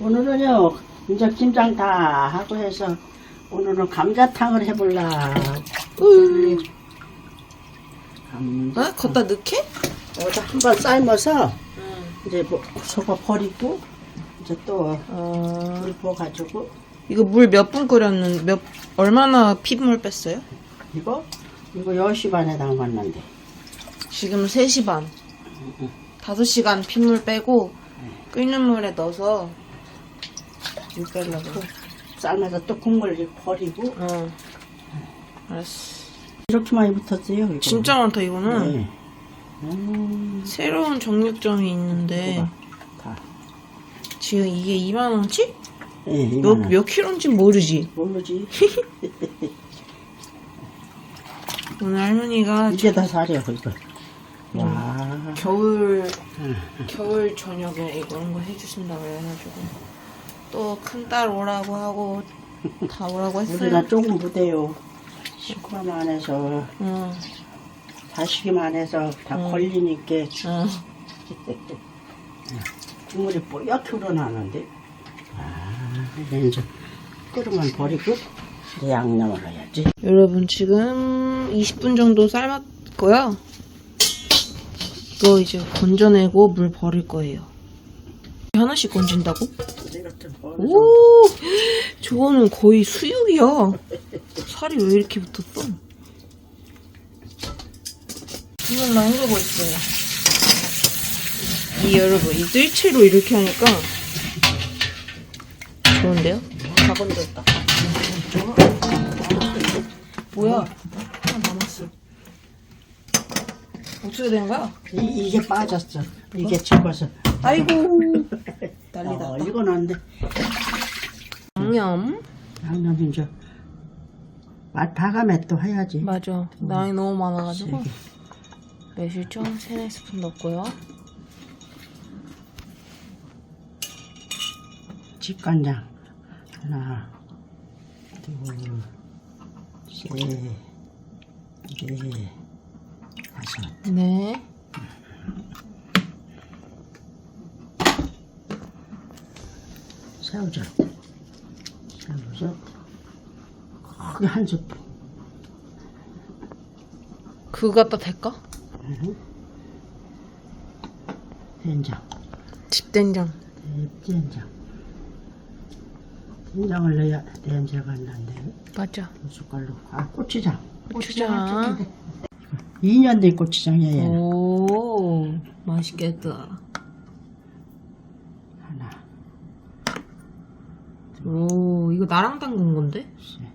오늘은요, 이제 김장 다 하고 해서 오늘은 감자탕을 해볼라. 음. 감자. 어? 걷다 넣게? 여기다 한번 삶아서 이제 뭐 저거 버리고 이제 또 어, 물 부어가지고 이거 물 몇 분 끓였는, 몇, 얼마나 피물 뺐어요? 이거 이거 10시 반에 담갔는데 지금 3시 반. 5시간 핏물 빼고 끓는 물에 넣어서 물 빼려고. 삶아서 또 국물 버리고 어. 알았어. 이렇게 많이 붙었어요. 이거. 진짜 많다, 이거는. 네. 음, 새로운 정육점이 있는데. 지금 이게 2만 원치? 예, 몇, 이거는 몇 킬로인지 모르지. 모르지. 오늘 할머니가 이게 다 사려 이거. 와. 겨울 겨울 저녁에 이런 거 해주신다고 해가지고 또 큰 딸 오라고 하고 다 오라고 했어요. 우리가 조금 무대요. 식구만 안 해서 응, 자식이만 해서 다 응. 걸리니까 응. 국물이 뽀얗게 우러나는데. 아, 이제 끓으면 버리고 이제 양념을 해야지. 여러분 지금 20분 정도 삶았고요. 이거 이제 건져내고 물 버릴 거예요. 하나씩 건진다고? 오, 저거는 거의 수육이야. 살이 왜 이렇게 붙었어? 나 헹구고 있어요. 이 여러분, 이 뜰채로 이렇게 하니까 좋은데요? 다 건졌다. 뭐야? 하나 남았어. 어떻게 된 거야? 이, 이게 빠졌어. 이게 집어서. 아이고, 난리다. 어, 이건 안 돼. 양념. 양념 이제 맛 다감에 또 해야지. 맞아. 양이 너무 많아가지고. 세게. 매실청 3, 4스푼 넣고요. 집간장 하나, 둘, 셋, 넷, 다섯. 네. 새우젓, 새우젓 크게 한 스푼. 그거 갖다 대까? 된장, 집된장. 된장. 된장을 넣어야 냄새가 안 나는데 맞아. 두 숟갈 넣고 아 고추장. 고추장. 2년 된 고추장이야 얘는. 오, 맛있겠다. 하나, 오, 이거 나랑 담근 건데? 셋.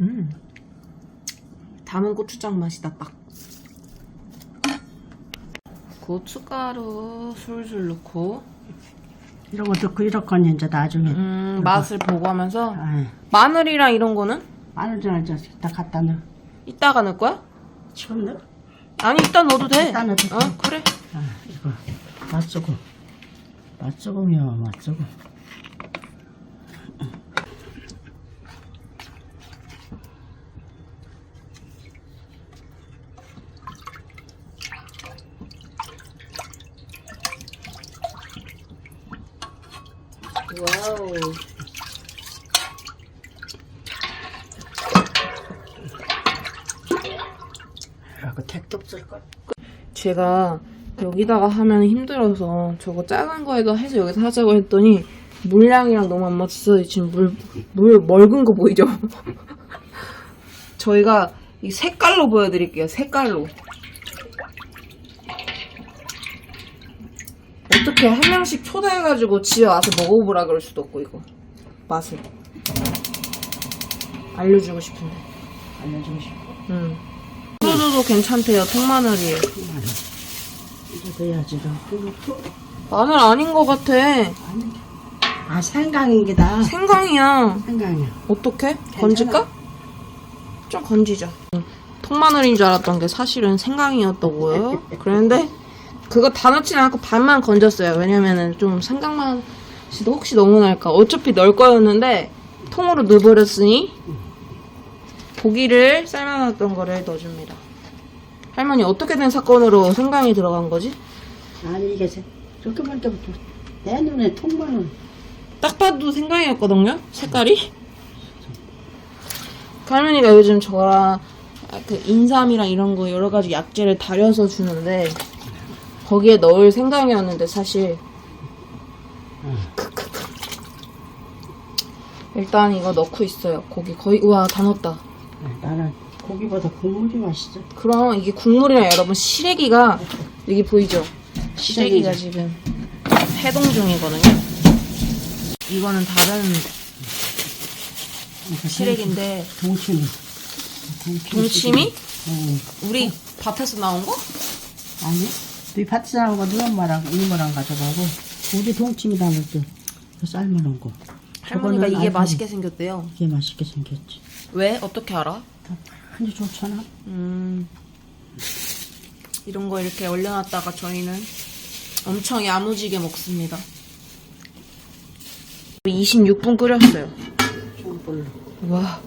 음. 담은 고추장 맛이다, 딱. 고춧가루 술술 넣고, 이런 것도 그 이렇건 이제 나중에. 음, 맛을 보고 하면서, 아이, 마늘이랑 이런 거는 마늘 좀 이제 다 갖다 넣어. 이따가 넣을 거야? 지금 넣어. 아니, 이따 넣어도 돼. 이따 넣어도 돼. 어, 그래. 아, 이거 맛소금. 맛소금이야, 맛소금. 와우. 이거 택도 없을 걸. 제가 여기다가 하면 힘들어서 저거 작은 거에다 해서 여기서 하자고 했더니 물량이랑 너무 안 맞춰서 지금 물, 물 묽은 거 보이죠? 저희가 이 색깔로 보여드릴게요. 색깔로. 어떻게 한 명씩 초대해가지고 집에 와서 먹어보라 그럴 수도 없고 이거 맛을 알려주고 싶은데. 알려주고 싶어. 음. 소주도 괜찮대요. 통마늘이에요. 이거 넣어야지, 너. 마늘 아닌 것 같아. 아, 생강인기다. 생강이야. 생강이야. 어떻게? 건질까? 좀 건지자. 통마늘인 줄 알았던 게 사실은 생강이었다고요. 그랬는데 그거 다 넣지는 않고 반만 건졌어요. 왜냐면은 좀 생강만 진짜 혹시 너무 날까? 어차피 넣을 거였는데 통으로 넣어버렸으니 고기를 삶아놨던 거를 넣어줍니다. 할머니 어떻게 된 사건으로 생강이 들어간 거지? 아니 이게 세- 조금만 더내 눈에 통만은 딱 봐도 생강이었거든요? 색깔이? 그 할머니가 요즘 저랑 그 인삼이랑 이런 거 여러 가지 약재를 달여서 주는데 거기에 넣을 생강이었는데 사실. 일단 이거 넣고 있어요. 고기 거의 우와 다 넣었다. 나는 고기보다 국물이 맛있어. 그럼 이게 국물이랑 여러분 시래기가 여기 보이죠? 시래기가 지금 해동 중이거든요. 이거는 다른 시래기인데 동치미. 동치미? 응. 우리 밭에서 나온 거? 아니, 네 밭에 나온 거 누가 엄마랑 이모랑 가져가고 우리 동치미 담을 때 삶아놓은 거. 할머니가 저거는 이게 아주 맛있게 생겼대요. 이게 맛있게 생겼지. 왜? 어떻게 알아? 많이 좋잖아. 음, 이런 거 이렇게 얼려놨다가 저희는 엄청 야무지게 먹습니다. 26분 끓였어요. 좀 와.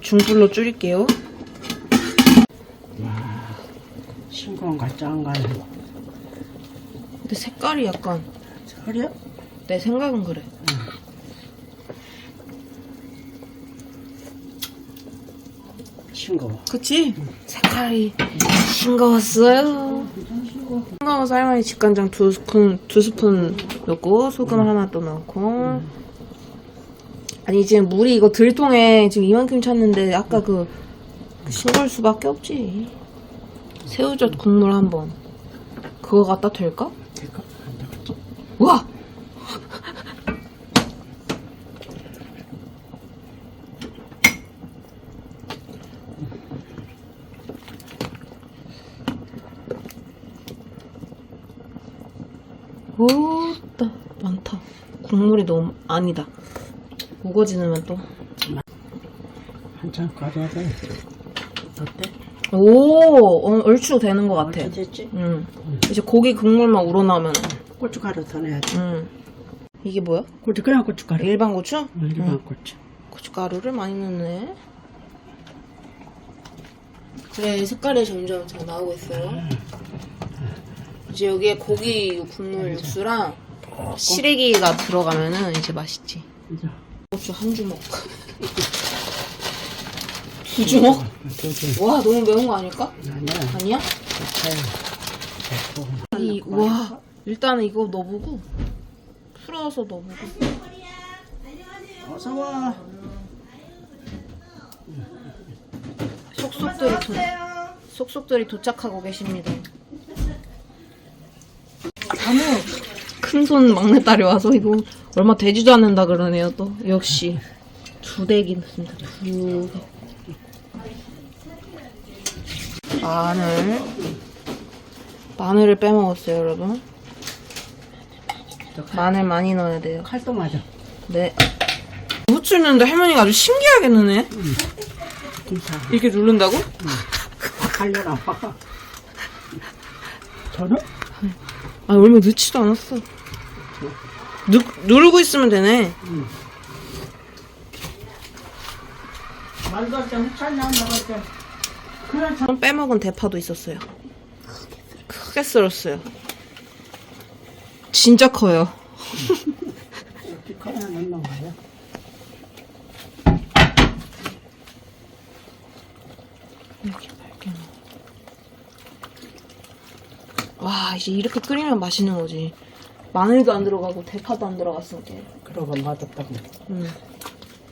중불로 줄일게요. 싱거운가 짠가. 근데 색깔이 약간 그래? 내 생각은 그래. 싱거워. 그치? 색깔이 싱거웠어요. 싱거워서 할머니 직간장 두 스푼, 두 스푼 넣고 소금 하나 또 넣고 아니 지금 물이 이거 들통에 지금 이만큼 찼는데 아까 그 싱거울 수밖에 없지. 새우젓 국물 한 번. 그거 갖다 될까? 될까? 안 되겠지. 와! 오따 많다. 국물이 너무 아니다. 우거지 넣으면 또. 한참 돼. 어때? 오, 어, 얼추 되는 것 같아. 어때 됐지? 응. 이제 고기 국물만 우러나면. 고춧가루 더 넣어야지. 응. 이게 뭐야? 고추 그냥 고춧가루. 일반 고추? 일반 고추. 고춧가루를 많이 넣네. 그래 색깔이 점점 잘 나오고 있어요. 이제 여기에 고기 국물 육수랑 시래기가 들어가면은 이제 맛있지. 고추 한 주먹. 두 주먹? 와 너무 매운 거 아닐까? 아니야. 아니야? 됐고. 이, 와 일단은 이거 넣어보고 풀어서 넣어보고. 어서 와. 속속들이 도, 속속들이 도착하고 계십니다. 아무 큰손 막내딸이 와서 이거 얼마 되지도 않는다 그러네요 또 역시 두 대기 넣습니다 두 대. 마늘 마늘을 빼먹었어요 여러분 마늘 많이 넣어야 돼요 칼도 맞아. 네 후추 넣는데 할머니가 아주 신기하게 넣네 김사. 이렇게 누른다고? 갈려나. 저는 아 얼마 넣지도 않았어. 누, 누르고 있으면 되네. 말도 때 후찬 나 먹을 때. 빼먹은 대파도 있었어요. 크게 썰었어요. 진짜 커요. 와 이제 이렇게 끓이면 맛있는 거지. 마늘도 안 들어가고 대파도 안 들어갔으니까. 그러고 맛없다고. 음.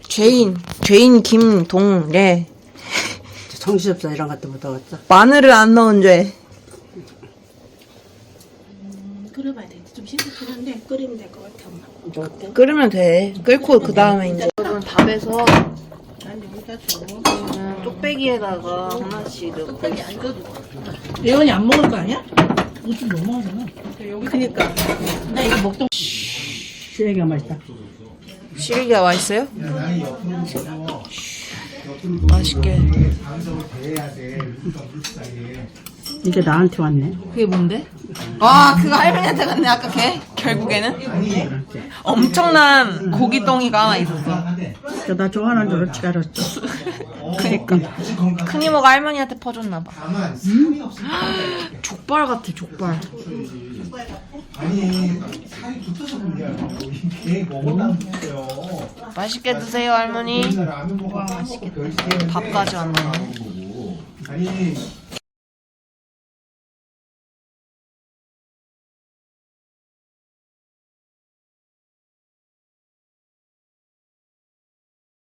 죄인 죄인 김동래 정신없어 이런 것도 못 얻었어. 마늘을 안 넣은 죄. 끓여봐야 돼. 좀 싱겁긴 한데 끓이면 될 것 같아 엄마. 이제 어때? 끓으면 돼. 끓고 그 다음에 이제 여러분 밥에서 난 여기다 줘. 음, 쪽배기에다가 하나씩 넣고 예원이 안 먹을 거 아니야? 이거 좀 너무 하잖아. 여기 그니까. 나 이거 먹던. 쓰레기가 맛있다. 시리기가 맛있어요? 맛있게. 이게 나한테 왔네. 그게 뭔데? 와 그거 할머니한테 갔네 아까 걔. 결국에는? 엄청난 고기덩이가 하나 있었어. 나 좋아하는 줄 어찌 알았어. 그니까. 큰 이모가 할머니한테 퍼줬나봐. 다만 살이 없을 족발 같아 족발. 아니 살이 붙어서 그런 게 아니고 이게 먹었다는 거예요. 맛있게 드세요 할머니 먹어 맛있겠다. 밥까지 왔네 아니